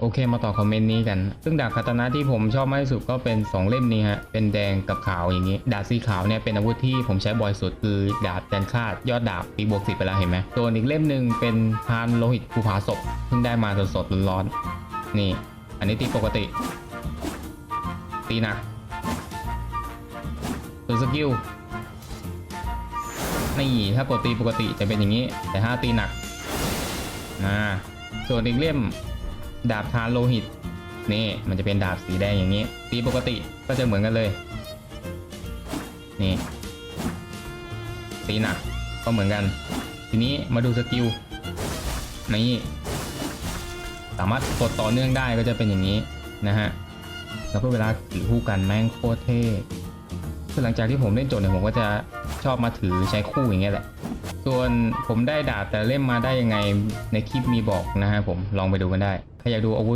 โอเคมาต่อคอมเมนต์นี้กัน ซึ่งดาบคาตานะที่ผมชอบมากที่สุดก็เป็น 2 เล่มนี้ฮะ เป็นแดงกับขาวอย่างนี้ ดาบสีขาวเนี่ยเป็นอาวุธที่ผมใช้บ่อยสุดคือดาบจันคาดยอดดาบปีบวกสิบไปแล้วเห็นไหมส่วนอีกเล่มหนึ่งเป็นพานโลหิตภูผาศพเพิ่งได้มาสดๆร้อนๆนี่ อันนี้ตีปกติ ตีหนักตัวสกิลนี่ถ้ากดตีปกติจะเป็นอย่างนี้ แต่ถ้าตีหนักอ่าส่วนอีกเล่ม ดาบทานโลหิต นี่ มันจะเป็นดาบสีแดงอย่างนี้ ตีปกติก็จะเหมือนกันเลย นี่ ตีหนักก็เหมือนกัน ทีนี้มาดูสกิล นี่ สามารถกดต่อเนื่องได้ก็จะเป็นอย่างนี้นะฮะ แล้วก็เวลาถือคู่กันแม่งโคตรเท่ คือหลังจากที่ผมเล่นจบเนี่ยผมก็จะชอบมาถือใช้คู่อย่างเงี้ยแหละ ส่วนผมได้ดาบแต่เล่มมาได้ยังไงในคลิปมีบอกนะฮะผมลองไปดูกันได้ถ้าอยากดูอาวุธ